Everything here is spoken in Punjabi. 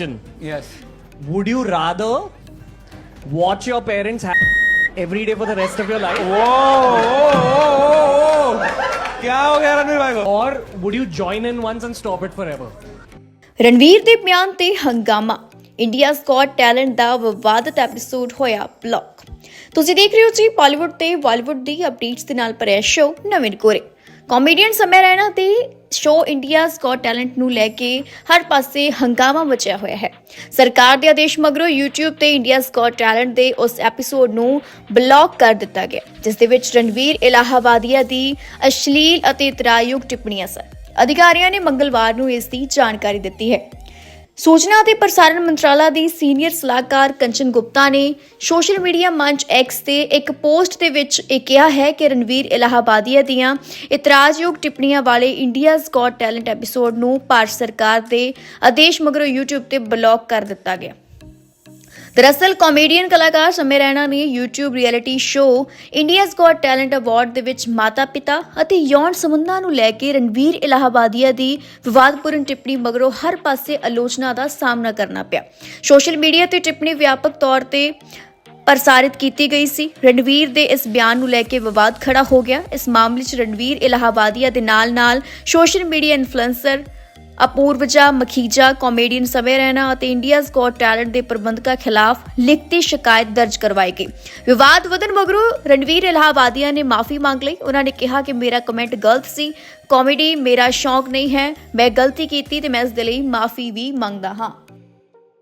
question. Yes. Would you rather watch your parents ha- every day for the rest of your life? क्या हो गया रणवीर भाई को Or would you join in once and stop it forever? Ranveer ਦੇ ਬਿਆਨ ਤੇ ਹੰਗਾਮਾ ਇੰਡੀਆ ਸਕਾਟ ਟੈਲੈਂਟ ਦਾ ਵਿਵਾਦਤ ਐਪੀਸੋਡ ਹੋਇਆ ਬਲੌਕ ਤੁਸੀਂ ਦੇਖ ਰਹੇ ਹੋ ਜੀ ਬਾਲੀਵੁੱਡ ਤੇ ਬਾਲੀਵੁੱਡ ਦੀ ਅਪਡੇਟਸ ਦੇ ਨਾਲ ਭਰਿਆ ਸ਼ੋਅ ਨਵੇਂ ਕੋਰੇ ਕਾਮੇਡੀਅਨ ਸਮੇਂ ਰਹਿਣਾ ਤੇ ਸ਼ੋਅ ਇੰਡੀਆਜ਼ ਗॉट ਟੈਲੈਂਟ ਨੂੰ ਲੈ ਕੇ ਹਰ ਪਾਸੇ ਹੰਗਾਮਾ ਮਚਿਆ ਹੋਇਆ ਹੈ। ਸਰਕਾਰ ਦੇ ਆਦੇਸ਼ ਮਗਰੋਂ YouTube ਤੇ ਇੰਡੀਆਜ਼ ਗॉट ਟੈਲੈਂਟ ਦੇ ਉਸ ਐਪੀਸੋਡ ਨੂੰ ਬਲੌਕ ਕਰ ਦਿੱਤਾ ਗਿਆ, ਜਿਸ ਦੇ ਵਿੱਚ ਰਣਵੀਰ ਇਲਾਹਾਬਾਦੀਆ ਦੀ ਅਸ਼ਲੀਲ ਅਤੇ ਇਤਰਾਯੋਗ ਟਿੱਪਣੀਆਂ ਸਨ। ਅਧਿਕਾਰੀਆਂ ਨੇ ਮੰਗਲਵਾਰ ਨੂੰ ਇਸ ਦੀ ਜਾਣਕਾਰੀ ਦਿੱਤੀ ਹੈ। ਸੂਚਨਾ ਅਤੇ ਪ੍ਰਸਾਰਣ ਮੰਤਰਾਲਾ ਦੀ ਸੀਨੀਅਰ ਸਲਾਹਕਾਰ ਕੰਚਨ ਗੁਪਤਾ ਨੇ ਸੋਸ਼ਲ ਮੀਡੀਆ ਮੰਚ ਐਕਸ ਤੇ ਇੱਕ ਪੋਸਟ ਦੇ ਵਿੱਚ ਇਹ ਕਿਹਾ ਹੈ ਕਿ ਰਣਵੀਰ ਇਲਾਹਾਬਾਦੀਆ ਦੀਆਂ ਇਤਰਾਜ਼ਯੋਗ ਟਿੱਪਣੀਆਂ ਵਾਲੇ ਇੰਡੀਆਜ਼ ਗॉट ਟੈਲੈਂਟ ਐਪੀਸੋਡ ਨੂੰ ਭਾਰਤ ਸਰਕਾਰ ਦੇ ਆਦੇਸ਼ ਮਗਰੋਂ YouTube ਤੇ ਬਲੌਕ ਕਰ ਦਿੱਤਾ ਗਿਆ। ਦਰਅਸਲ ਕਾਮੇਡੀਅਨ ਕਲਾਕਾਰ ਸਮੇਂ ਰੈਣਾ ਨੇ YouTube reality show India's got talent award ਦੇ ਵਿੱਚ ਮਾਤਾ-ਪਿਤਾ ਅਤੇ ਯੌਨ ਸੰਬੰਧਾਂ ਨੂੰ ਲੈ ਕੇ ਰਣਵੀਰ ਇਲਾਹਾਬਾਦੀਆ ਦੀ ਵਿਵਾਦਪੂਰਨ ਟਿੱਪਣੀ ਮਗਰੋਂ ਹਰ ਪਾਸੇ ਆਲੋਚਨਾ ਦਾ ਸਾਹਮਣਾ ਕਰਨਾ ਪਿਆ। ਸੋਸ਼ਲ ਮੀਡੀਆ ਤੇ ਟਿੱਪਣੀ ਵਿਆਪਕ ਤੌਰ ਤੇ ਪ੍ਰਸਾਰਿਤ ਕੀਤੀ ਗਈ ਸੀ। ਰਣਵੀਰ ਦੇ ਇਸ ਬਿਆਨ ਨੂੰ ਲੈ ਕੇ ਵਿਵਾਦ ਖੜਾ ਹੋ ਗਿਆ। ਇਸ ਮਾਮਲੇ 'ਚ ਰਣਵੀਰ ਇਲਾਹਾਬਾਦੀਆ ਦੇ ਨਾਲ-ਨਾਲ social media influencer Apoorva, Makhija comedian Samay Raina ਅਤੇ ਇੰਡੀਆਜ਼ ਗੋਟ ਟੈਲੈਂਟ ਦੇ ਪ੍ਰਬੰਧਕਾਂ ਖਿਲਾਫ ਲਿਖਤੀ ਸ਼ਿਕਾਇਤ ਦਰਜ ਕਰਵਾਈ ਗਈ। ਵਿਵਾਦ ਵਧਣ ਮਗਰੋਂ ਰਣਵੀਰ ਇਲਾਹਾਬਾਦੀਆ ਨੇ ਮਾਫੀ ਮੰਗ ਲਈ। ਉਹਨਾਂ ਨੇ ਕਿਹਾ ਕਿ ਮੇਰਾ ਕਮੈਂਟ ਗਲਤ ਸੀ। ਕਾਮੇਡੀ ਮੇਰਾ ਸ਼ੌਂਕ ਨਹੀਂ ਹੈ। ਮੈਂ ਗਲਤੀ ਕੀਤੀ ਤੇ ਮੈਂ ਇਸ ਦੇ ਲਈ ਮਾਫੀ ਵੀ ਮੰਗਦਾ ਹਾਂ।